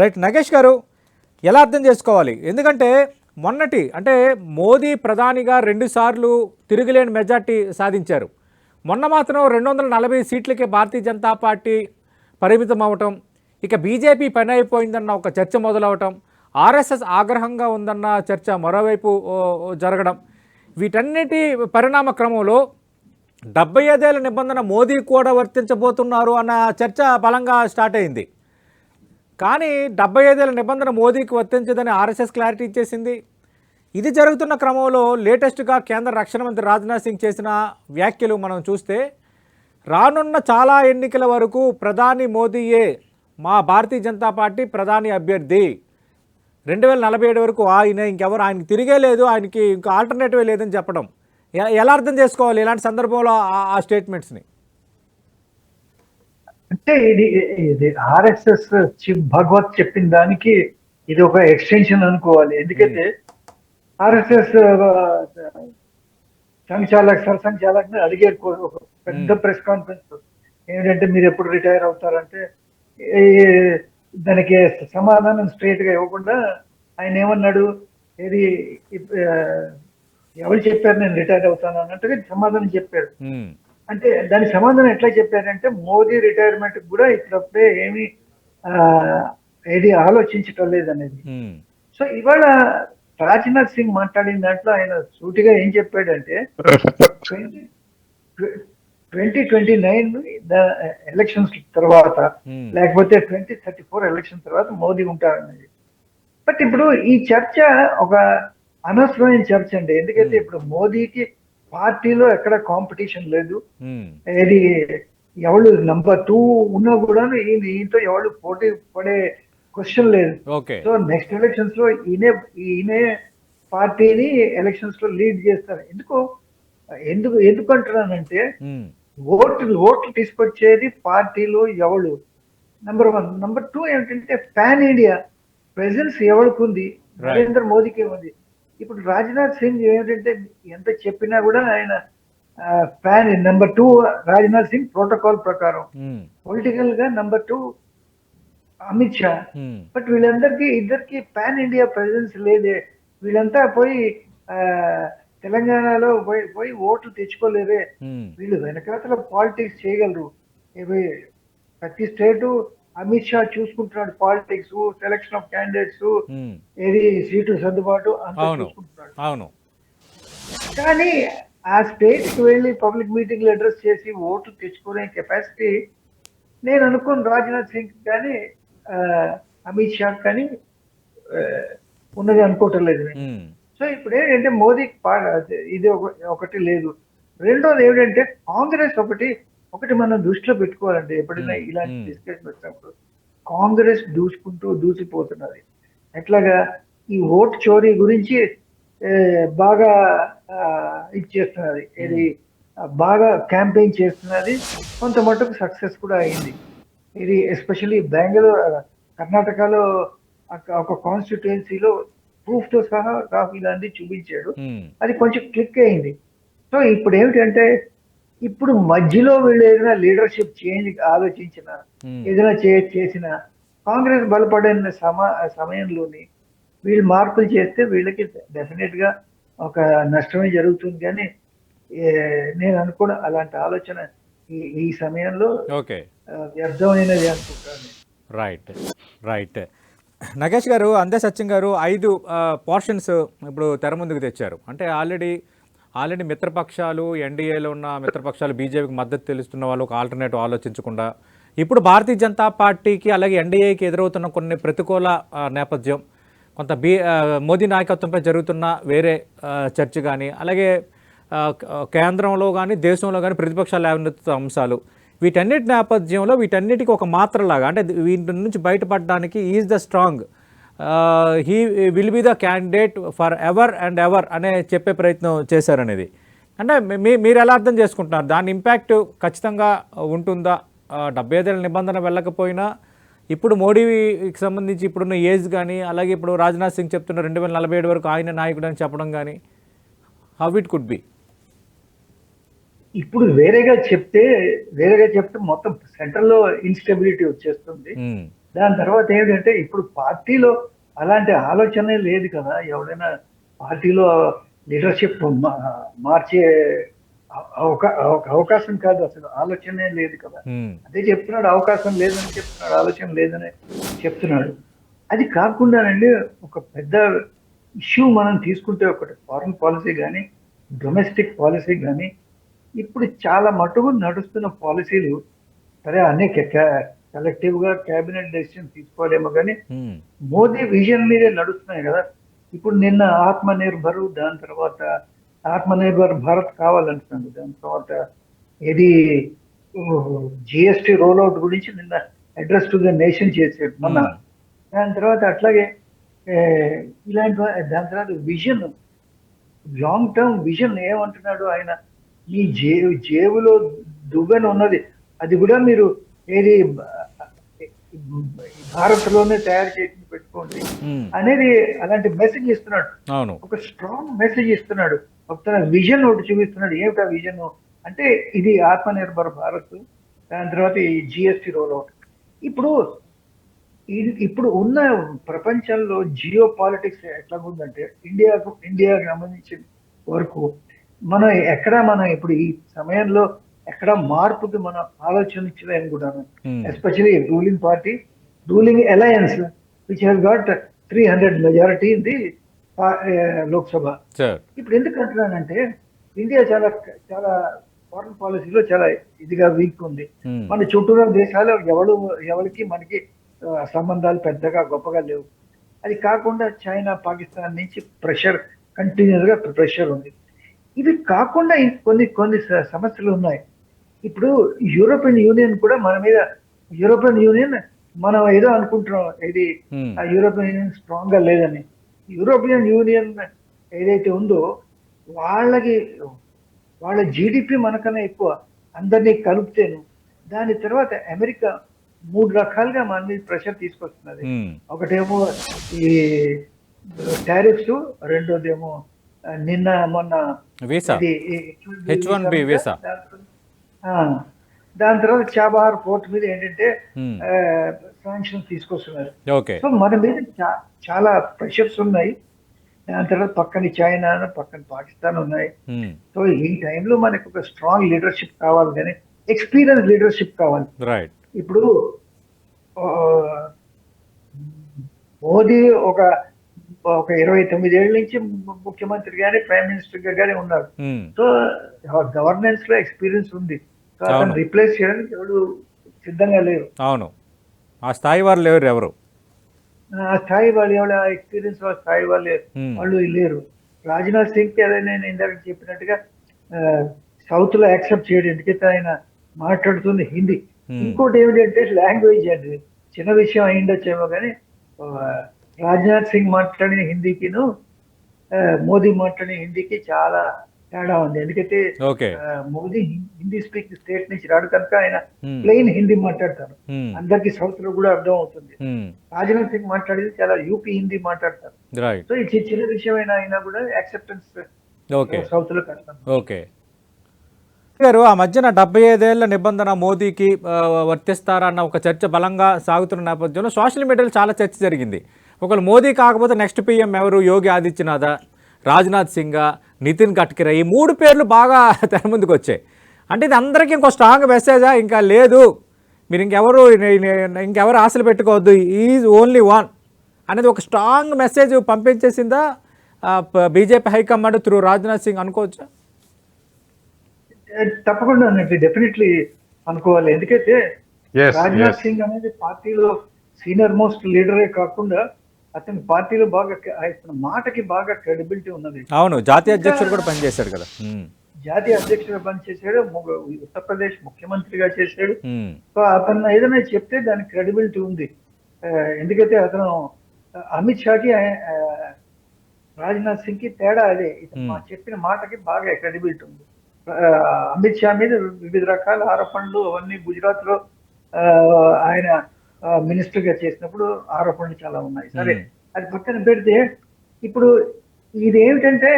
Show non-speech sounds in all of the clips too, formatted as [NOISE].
Right Nagesh గారు ఎలా అర్థం చేసుకోవాలి? ఎందుకంటే మొన్నటి అంటే మోదీ ప్రధానిగా రెండుసార్లు తిరుగులేని మెజార్టీ సాధించారు. మొన్న మాత్రం రెండు వందల నలభై సీట్లకే భారతీయ జనతా పార్టీ పరిమితం అవటం ఇక బీజేపీ పని అయిపోయిందన్న ఒక చర్చ మొదలవటం ఆర్ఎస్ఎస్ ఆగ్రహంగా ఉందన్న చర్చ మరోవైపు జరగడం వీటన్నిటి పరిణామ క్రమంలో డెబ్బై ఐదేళ్ళ నిబంధన మోదీ కూడా వర్తించబోతున్నారు అన్న చర్చ బలంగా స్టార్ట్ అయింది. కానీ డెబ్బై ఐదేళ్ళ నిబంధన మోదీకి వర్తించదని ఆర్ఎస్ఎస్ క్లారిటీ ఇచ్చేసింది. ఇది జరుగుతున్న క్రమంలో లేటెస్ట్గా కేంద్ర రక్షణ మంత్రి రాజ్నాథ్ సింగ్ చేసిన వ్యాఖ్యలు మనం చూస్తే రానున్న చాలా ఎన్నికల వరకు ప్రధాని మోదీయే మా భారతీయ జనతా పార్టీ ప్రధాని అభ్యర్థి. రెండు వేల నలభై ఏడు వరకు ఆయన ఇంకెవరు ఆయనకి తిరిగే లేదు ఆయనకి ఇంకా ఆల్టర్నేటివే లేదని చెప్పడం. ఎలా అర్థం చేసుకోవాలి ఇలాంటి సందర్భంలో ఆ స్టేట్మెంట్స్ని అంటే ఇది ఇది ఆర్ఎస్ఎస్ భగవత్ చెప్పిన దానికి ఇది ఒక ఎక్స్టెన్షన్ అనుకోవాలి. ఎందుకంటే ఆర్ఎస్ఎస్ సంచాలక్ సరసంచాలక్ అడిగారు ఒక పెద్ద ప్రెస్ కాన్ఫరెన్స్ ఏంటంటే మీరు ఎప్పుడు రిటైర్ అవుతారంటే దానికి సమాధానం స్ట్రైట్గా ఇవ్వకుండా ఆయన ఏమన్నాడు? ఏది ఎవరు చెప్పారు నేను రిటైర్ అవుతాను అన్నట్టుగా సమాధానం చెప్పారు. ఉమ్, అంటే దాని సమాధానం ఎట్లా చెప్పారంటే మోదీ రిటైర్మెంట్ కూడా ఇప్పుడప్పుడే ఏమి ఏది ఆలోచించటం లేదనేది. సో ఇవాళ రాజ్నాథ్ సింగ్ మాట్లాడిన దాంట్లో ఆయన సూటిగా ఏం చెప్పాడంటే ట్వంటీ ట్వంటీ నైన్ ఎలక్షన్స్ తర్వాత లేకపోతే ట్వంటీ థర్టీ ఫోర్ ఎలక్షన్ తర్వాత మోదీ ఉంటారనేది. బట్ ఇప్పుడు ఈ చర్చ ఒక అనవసరమైన చర్చ అండి. ఎందుకంటే ఇప్పుడు మోదీకి పార్టీలో ఎక్కడ కాంపిటీషన్ లేదు. ఏది ఎవరు నంబర్ టూ ఉన్నా కూడా ఈయన ఈయనతో ఎవరు పోటీ పడే క్వశ్చన్ లేదు. సో నెక్స్ట్ ఎలక్షన్స్లో ఈయనే ఈయనే పార్టీని ఎలక్షన్స్లో లీడ్ చేస్తారు. ఎందుకు? ఎందుకు ఎందుకు అంటున్నానంటే ఓట్లు ఓట్లు తీసుకొచ్చేది పార్టీలో ఎవరు నంబర్ వన్ నంబర్ టూ ఏమిటంటే పాన్ ఇండియా. ప్రెసెన్స్ ఎవరికి ఉంది. నరేంద్ర మోదీకి ఉంది. ఇప్పుడు రాజ్నాథ్ సింగ్ ఏమిటంటే ఎంత చెప్పినా కూడా ఆయన pan number two Rajnath Singh protocol ప్రకారం. పొలిటికల్గా number two Amit Shah. But వీళ్ళందరికీ ఇద్దరికి పాన్ ఇండియా ప్రెసెన్స్ లేదే. వీళ్ళంతా పోయి తెలంగాణలో పోయి పోయి ఓట్లు తెచ్చుకోలేదే. ఉమ్, వీళ్ళు వెనకాతల పాలిటిక్స్ చేయగలరు. ప్రతి స్టేటు అమిత్ షా చూసుకుంటున్నాడు పాలిటిక్స్ సెలక్షన్ ఆఫ్ క్యాండిడేట్స్ ఏది సీటు సర్దుబాటు అవును. కానీ ఆ స్టేట్కి వెళ్ళి పబ్లిక్ మీటింగ్లు అడ్రస్ చేసి ఓట్లు తెచ్చుకునే కెపాసిటీ నేను అనుకోను రాజ్నాథ్ సింగ్ కానీ అమిత్ షా కానీ ఉన్నది అనుకోవటం లేదు సో ఇప్పుడు ఏంటంటే అదే ఇది ఒక- ఒకటి లేదు. రెండోది ఏమిటంటే కాంగ్రెస్ ఒకటి ఒకటి మనం దృష్టిలో పెట్టుకోవాలండి. ఎప్పుడైనా. ఇలాంటి. డిస్కషన్ వచ్చినప్పుడు కాంగ్రెస్ దూసుకుంటూ దూసిపోతున్నది. ఎట్లాగా ఈ ఓట్ చోరీ గురించి బాగా ఆ, ఇది చేస్తున్నది. ఇది ఆ, బాగా క్యాంపెయిన్ చేస్తున్నది. కొంత మటుకు సక్సెస్ కూడా అయింది. ఇది ఎస్పెషల్లీ బెంగళూరు కర్ణాటకలో ఒక- కాన్స్టిట్యుయెన్సీలో ప్రూఫ్తో సహా రాహుల్ గాంధీ చూపించాడు. అది కొంచెం క్లిక్ అయింది. సో ఇప్పుడు ఏమిటంటే ఇప్పుడు మధ్యలో వీళ్ళు ఏదైనా లీడర్షిప్ చేంజ్ ఆలోచించిన ఉమ్, ఏదైనా చే- చేసిన కాంగ్రెస్ బలపడిన సమ సమయంలోని వీళ్ళు మార్పులు చేస్తే వీళ్ళకి డెఫినెట్గా ఒక నష్టమే జరుగుతుంది కానీ నేను అనుకోవడం అలాంటి ఆలోచన ఈ ఈ సమయంలో ఓకే. వ్యర్థమైనది అనుకుంటాను. రైట్ రైట్ నగేష్ గారు అందే సత్యం గారు ఐదు పోర్షన్స్ ఇప్పుడు తెర ముందుకు తెచ్చారు. అంటే ఆల్రెడీ ఆల్రెడీ మిత్రపక్షాలు ఎన్డీఏలో ఉన్న మిత్రపక్షాలు బీజేపీకి మద్దతు తెలుస్తున్న వాళ్ళు ఒక ఆల్టర్నేటివ్ ఆలోచించకుండా ఇప్పుడు భారతీయ జనతా పార్టీకి అలాగే ఎన్డీఏకి ఎదురవుతున్న కొన్ని ప్రతికూల నేపథ్యం కొంత బీ మోదీ నాయకత్వంపై జరుగుతున్న వేరే చర్చ కానీ అలాగే కేంద్రంలో కానీ దేశంలో కానీ ప్రతిపక్షాలు లేవనెత్తుతున్న అంశాలు వీటన్నిటి నేపథ్యంలో వీటన్నిటికీ ఒక మాత్రలాగా అంటే వీటి నుంచి బయటపడడానికి is the strong he will be the candidate for ever and ever అనే చెప్పే ప్రయత్నం చేశారనేది. అంటే మీ మీరు ఎలా అర్థం చేసుకుంటున్నారు? దాని ఇంపాక్ట్ ఖచ్చితంగా ఉంటుందా? డెబ్బై ఐదేళ్ళ నిబంధన వెళ్ళకపోయినా ఇప్పుడు మోడీకి సంబంధించి ఇప్పుడున్న ఏజ్ కానీ అలాగే ఇప్పుడు రాజ్నాథ్ సింగ్ చెప్తున్న రెండు వేల నలభై ఏడు వరకు ఆయన నాయకుడు అని చెప్పడం కానీ హౌ ఇట్ కుడ్ బి ఇప్పుడు వేరేగా చెప్తే వేరేగా చెప్తే మొత్తం సెంటర్లో ఇన్స్టెబిలిటీ వచ్చేస్తుంది. దాని తర్వాత ఏంటంటే ఇప్పుడు పార్టీలో అలాంటి ఆలోచనే లేదు కదా. ఎవరైనా పార్టీలో లీడర్షిప్ మార్చే అవ- అవకా- అవ- అవకాశం కాదు అసలు. ఆలోచనే లేదు కదా. అదే చెప్తున్నాడు అవకాశం లేదని చెప్తున్నాడు ఆలోచన లేదని చెప్తున్నాడు. అది కాకుండానండి ఒక పెద్ద ఇష్యూ మనం తీసుకుంటే ఒకటి ఫారెన్ పాలసీ కానీ డొమెస్టిక్ పాలసీ కానీ ఇప్పుడు చాలా మటుకు నడుస్తున్న పాలసీలు సరే అన్ని కలెక్టివ్గా కేబినెట్ డెసిషన్ తీసుకోవాలేమో కానీ మోదీ విజన్ మీదే నడుస్తున్నాయి కదా. ఇప్పుడు నిన్న ఆత్మ నిర్భర్ దాని తర్వాత ఆత్మ నిర్భర్ భారత్ కావాలంటున్నాడు. దాని తర్వాత ఇది జిఎస్టి రోల్ అవుట్ గురించి నిన్న అడ్రస్ టు ద నేషన్ చేసాడు మొన్న. దాని తర్వాత అట్లాగే ఇలాంటి దాని తర్వాత విజన్ లాంగ్ టర్మ్ విజన్ ఏమంటున్నాడు ఆయన? మీ జే జేబులో దువ్వెన ఉన్నది. అది కూడా మీరు ఏది భారత్లోనే తయారు చేసి పెట్టుకోండి అనేది అలాంటి మెసేజ్ ఇస్తున్నాడు. ఒక స్ట్రాంగ్ మెసేజ్ ఇస్తున్నాడు. ఒక తన విజన్ ఒకటి చూపిస్తున్నాడు. ఏమిటా విజన్ అంటే ఇది ఆత్మ నిర్భర్ భారత్ దాని తర్వాత ఈ జిఎస్టి రోల్ అవుట్ ఇప్పుడు ఇప్పుడు ఉన్న ప్రపంచంలో జియో పాలిటిక్స్ ఎట్లా ఉందంటే ఇండియాకు ఇండియాకు సంబంధించిన వరకు మనం ఎక్కడ మనం ఇప్పుడు ఈ సమయంలో ఎక్కడ మార్పుకి మనం ఆలోచించలేము కూడా ఉమ్, especially ruling party ruling alliance which he's got three hundred majority in the Lok Sabha ఇప్పుడు ఎందుకు అంటున్నానంటే ఇండియా చాలా చాలా ఫారెన్ పాలసీలో చాలా ఇదిగా వీక్ ఉంది. ఉమ్, మన చుట్టూరు దేశాలు ఎవడు ఎవరికి మనకి సంబంధాలు పెద్దగా గొప్పగా లేవు. అది కాకుండా చైనా పాకిస్తాన్ నుంచి ప్రెషర్ కంటిన్యూస్గా ప్రెషర్ ఉంది. ఇవి కాకుండా కొన్ని కొన్ని సమస్యలు ఉన్నాయి. ఇప్పుడు యూరోపియన్ యూనియన్ కూడా మన మీద యూరోపియన్ యూనియన్ మనం ఏదో అనుకుంటున్నాం ఇది యూరోపియన్ యూనియన్ స్ట్రాంగ్గా లేదని. యూరోపియన్ యూనియన్ ఏదైతే ఉందో వాళ్ళకి వాళ్ళ జీడిపి మనకన్నా ఎక్కువ అందరినీ కలుపుతేను దాని తర్వాత అమెరికా మూడు రకాలుగా మన మీద ప్రెషర్ తీసుకొస్తున్నది. ఒకటేమో ఈ టారిఫ్స్ రెండోదేమో నిన్న మొన్న వీసా. ఇది H1B వీసా. ఆ, దాని తర్వాత చాబహార్ పోర్ట్ మీద ఏంటంటే శాంక్షన్ తీసుకొస్తున్నారు. సో మన మీద చాలా ప్రెషర్స్ ఉన్నాయి. దాని తర్వాత పక్కన చైనా పక్కన పాకిస్తాన్ ఉన్నాయి. సో ఈ టైంలో మనకు ఒక స్ట్రాంగ్ లీడర్షిప్ కావాలి కానీ ఎక్స్పీరియన్స్ లీడర్షిప్ కావాలి. రైట్ ఇప్పుడు మోదీ ఒక ఒక ఇరవై తొమ్మిది ఏళ్ళ నుంచి ముఖ్యమంత్రి గాని ప్రైమ్ మినిస్టర్గా కానీ ఉన్నారు సో గవర్నెన్స్లో ఎక్స్పీరియన్స్ ఉంది. అతను. రిప్లేస్ చేయడానికి ఎవరు సిద్ధంగా లేరు. అవును. ఆ స్థాయి వారు లేరు ఎవరు? ఆ స్థాయి వాళ్ళు ఎవరు ఆ ఎక్స్పీరియన్స్ వాళ్ళ స్థాయి వాళ్ళు ఉమ్, వాళ్ళు లేరు. రాజ్నాథ్ సింగ్కి అదే నేను ఇందాక చెప్పినట్టుగా సౌత్లో యాక్సెప్ట్ చేయడం. ఎందుకంటే ఆయన మాట్లాడుతుంది హిందీ. ఇంకోటి ఏమిటంటే లాంగ్వేజ్ అండి. చిన్న విషయం అయిండొచ్చేమో కానీ రాజ్నాథ్ సింగ్ మాట్లాడిన హిందీకిను మోదీ మాట్లాడిన హిందీకి చాలా తేడా ఉంది. ఎందుకంటే మోదీ హిందీ స్పీకింగ్ స్టేట్ నుంచి రాడు కనుక ఆయన ప్లెయిన్ హిందీ మాట్లాడతారు. అందరికి సౌత్లో కూడా అర్థం అవుతుంది రాజ్నాథ్ సింగ్ మాట్లాడేది చాలా యూపీ హిందీ మాట్లాడతారు. సో ఇది చిన్న విషయమైనా అయినా కూడా యాక్సెప్టెన్స్ ఓకే. సౌత్లో కష్టం ఓకే. గారు ఆ మధ్యన డెబ్బై ఐదేళ్ళ నిబంధన మోదీకి ఆ, వర్తిస్తారా అన్న ఒక చర్చ బలంగా సాగుతున్న నేపథ్యంలో సోషల్ మీడియాలో చాలా చర్చ జరిగింది. ఒకవేళ మోదీ కాకపోతే నెక్స్ట్ పీఎం ఎవరు? యోగి ఆదిత్యనాథ్ రాజ్నాథ్ సింగ్ నితిన్ గడ్కరీ ఈ మూడు పేర్లు బాగా [LAUGHS] తెర ముందుకు వచ్చాయి. అంటే ఇది అందరికీ ఇంకో స్ట్రాంగ్ మెసేజా ఇంకా లేదు. మీరు ఇంకెవరు ఇంకెవరు ఆశలు పెట్టుకోవద్దు. ఈజ్ ఓన్లీ వన్ అనేది ఒక strong message పంపించేసిందా BJP high command through? Rajnath Singh అనుకోవచ్చా? తప్పకుండా డెఫినెట్లీ అనుకోవాలి. ఎందుకంటే ఎస్ రాజ్నాథ్ సింగ్ అనేది పార్టీలో సీనియర్ మోస్ట్ లీడరే కాకుండా అతని పార్టీలో బాగా అతని మాటకి బాగా క్రెడిబిలిటీ ఉన్నది. అవును జాతీయ అధ్యక్షుడు కూడా పనిచేశాడు కదా. జాతీయ అధ్యక్షుడిగా పనిచేశాడు ఉత్తరప్రదేశ్ ముఖ్యమంత్రిగా చేశాడు. సో అతను ఏదైనా చెప్తే దానికి క్రెడిబిలిటీ ఉంది. ఆ, ఎందుకంటే అతను అమిత్ షాకి రాజ్నాథ్ సింగ్కి తేడా అదే. చెప్పిన మాటకి బాగా క్రెడిబిలిటీ ఉంది. అమిత్ షా మీద వివిధ రకాల ఆరోపణలు అవన్నీ గుజరాత్లో ఆయన మినిస్టర్గా చేసినప్పుడు ఆరోపణలు చాలా ఉన్నాయి సరే. అది పక్కన పెడితే ఇప్పుడు ఇది ఏమిటంటే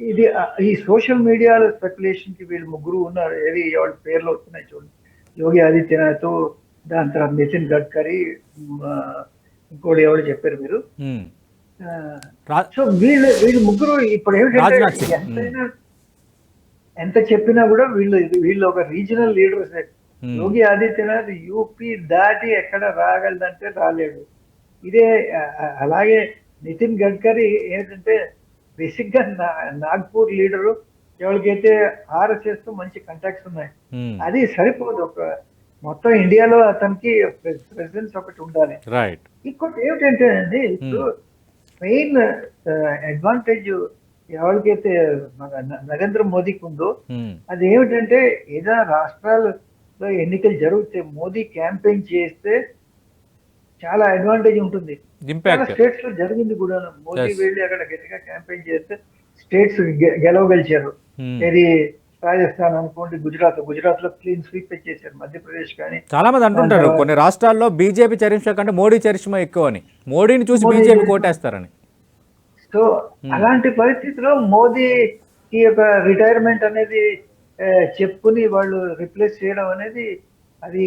ఇది ఈ సోషల్ మీడియాలో స్పెక్యులేషన్కి వీళ్ళు ముగ్గురు ఉన్నారు ఏది వాళ్ళ పేర్లు వస్తున్నాయి చూడండి యోగి ఆదిత్యనాథ్ దాని తర్వాత నితిన్ గడ్కరీ ఇంకోటి ఎవరు చెప్పారు మీరు సో వీళ్ళు వీళ్ళు ముగ్గురు ఇప్పుడు ఏమిటంటే. ఎంతైనా ఎంత చెప్పినా కూడా వీళ్ళు వీళ్ళు ఒక regional leaders. Yogi Adityanath UP దాటి ఎక్కడ రాగలదంటే రాలేడు. ఇదే అలాగే నితిన్ గడ్కరీ ఏంటంటే బేసిక్గా నా- నాగ్పూర్ లీడరు. ఎవరికైతే ఆర్ఎస్ఎస్తో మంచి కంటాక్ట్స్ ఉన్నాయి. ఉమ్. అది సరిపోదు. ఒక మొత్తం ఇండియాలో అతనికి ప్రెసిడెన్స్ ఒకటి ఉండాలి. ఇంకోటి ఏమిటంటే అండి ఇప్పుడు మెయిన్ అడ్వాంటేజ్ ఎవరికైతే మన నరేంద్ర మోదీకి ఉందో. అది ఏమిటంటే ఏదైనా రాష్ట్రాల్లో ఎన్నికలు జరిగితే మోదీ క్యాంపెయిన్ చేస్తే చాలా అడ్వాంటేజ్ ఉంటుంది. స్టేట్స్లో జరిగింది కూడా. మోదీ. వెళ్ళి అక్కడ గట్టిగా క్యాంపెయిన్ చేస్తే స్టేట్స్ గెలవగలిచారు. ఇది రాజస్థాన్ అనుకోండి గుజరాత్ గుజరాత్లో క్లీన్ స్వీప్ చేశారు మధ్యప్రదేశ్ కానీ. చాలా మంది అంటుంటారు కొన్ని రాష్ట్రాల్లో బీజేపీ చరిష్మా కంటే మోడీ చరిష్మా ఎక్కువ అని మోడీని చూసి బీజేపీ. కోటేస్తారని. సో అలాంటి పరిస్థితిలో మోదీకి యొక్క రిటైర్మెంట్ అనేది ఆ, చెప్పుకుని వాళ్ళు రిప్లేస్ చేయడం అనేది అది.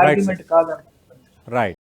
Argument కాదనుకుంటున్నాను right